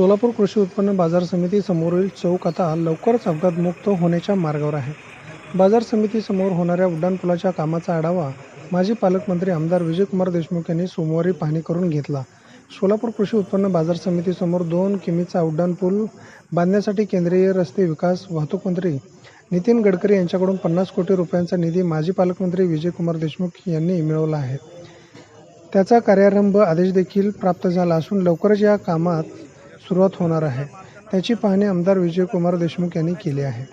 सोलापूर कृषी उत्पन्न बाजार समिती समोरील चौक. आता लवकरच अपघातमुक्त होण्याच्या मार्गावर आहे. बाजार समितीसमोर होणाऱ्या उड्डाणपुलाच्या कामाचा आढावा माजी पालकमंत्री आमदार विजयकुमार देशमुख यांनी सोमवारी पाहणी करून घेतला. सोलापूर कृषी उत्पन्न बाजार समितीसमोर दोन किमीचा उड्डाणपूल बांधण्यासाठी केंद्रीय रस्ते विकास वाहतूक मंत्री नितीन गडकरी यांच्याकडून पन्नास कोटी रुपयांचा निधी माजी पालकमंत्री विजयकुमार देशमुख यांनी मिळवला आहे. त्याचा कार्यारंभ आदेश देखील प्राप्त झाला असून लवकरच या कामात सुरुवात होणार आहे. त्याची पाहणी आमदार विजयकुमार देशमुख यांनी केली आहे.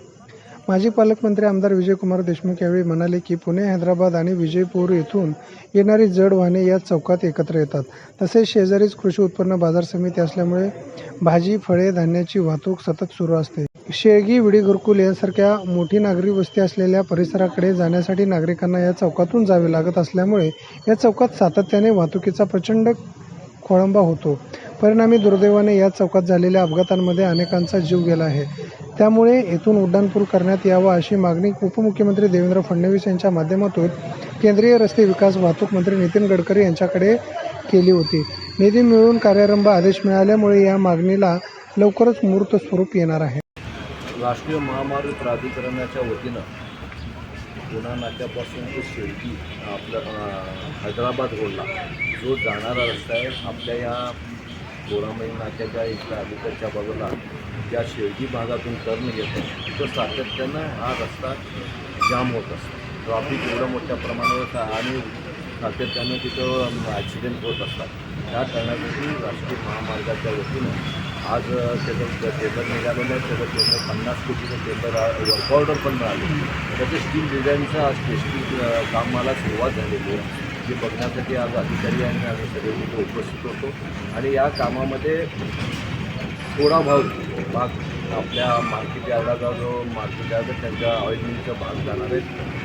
माजी पालकमंत्री आमदार विजयकुमार देशमुख यावेळी म्हणाले की पुणे हैदराबाद आणि विजयपूर येथून येणारी जड वाहने या चौकात एकत्र येतात. तसेच शेजारीच कृषी उत्पन्न बाजार समिती असल्यामुळे भाजी फळे धान्याची वाहतूक सतत सुरू असते. शेळगी विडी घरकुल यांसारख्या मोठी नागरी वस्ती असलेल्या परिसराकडे जाण्यासाठी नागरिकांना या चौकातून जावे लागत असल्यामुळे या चौकात सातत्याने वाहतुकीचा प्रचंड खोळंबा होतो. परिणामी दुर्दैवाने या चौकात झालेल्या अपघातांमध्ये अनेकांचा जीव गेला आहे. त्यामुळे येथून उड्डाणपूल करण्यात यावा अशी मागणी उपमुख्यमंत्री देवेंद्र फडणवीस यांच्या माध्यमातून केंद्रीय रस्ते विकास वाहतूक मंत्री नितीन गडकरी यांच्याकडे केली होती. निधी मिळून कार्यारंभ आदेश मिळाल्यामुळे या मागणीला लवकरच मूर्त स्वरूप येणार आहे. राष्ट्रीय महामार्ग प्राधिकरणाच्या वतीनं पुन्हा नाक्यापासून ते शेळकी आपलं हैदराबाद रोडला जो जाणारा रस्ता आहे आपल्या या बोरामई नाक्याच्या इथल्या अलीकडच्या बाजूला ज्या शेवटी भागातून टर्न घेतो तिथं सातत्यानं हा रस्ता जाम होत असतो. ट्रॉफिक एवढं मोठ्या प्रमाणावर आणि सातत्यानं तिथं ॲक्सिडेंट होत असतात. त्या करण्यासाठी राष्ट्रीय महामार्गाच्या वतीनं आज त्याचं पेपर निघालेलं आहे. त्याचं पेपर पन्नास कोटीचं पेपर वर्क पण मिळाली. त्याचं स्टील डिझाईनचं आज टेस्टिंग कामाला सुरुवात झालेली आहे. जे बघण्यासाठी आज अधिकारी आणि आम्ही सगळे तिथे उपस्थित होतो. आणि या कामामध्ये थोडा भाग भाग आपल्या मार्केट यार्डाचा जो मार्केट यार्ड त्यांच्या ऑइल मिलचा भाग जाणार आहेत.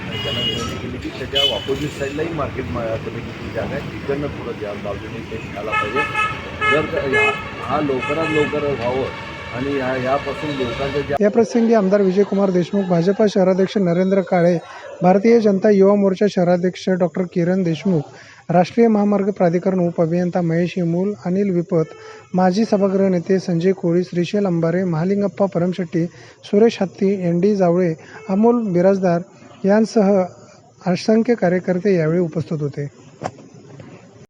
आणि त्यांना विनंती केली की त्याच्या ऑपोजिट साईडलाही मार्केट कमिटीची जागा आहे. तिकडनं थोडं जास्त बाजूने ते घ्यायला पाहिजे. जर या- हा लवकरात लवकर व्हावं आणि या यापासून लोकांच्या या प्रसंगी आमदार विजयकुमार देशमुख भाजपा शहराध्यक्ष नरेंद्र काळे भारतीय जनता युवा मोर्चा शहराध्यक्ष डॉक्टर किरण देशमुख राष्ट्रीय महामार्ग प्राधिकरण उपअभियंता महेश हिमूल अनिल विपत माजी सभागृह नेते संजय कोळी श्रीशैल अंबारे महालिंगप्पा परमशेट्टी सुरेश हत्ती एन डी जावळे अमोल बिराजदार यांसह असंख्य कार्यकर्ते यावेळी उपस्थित होते.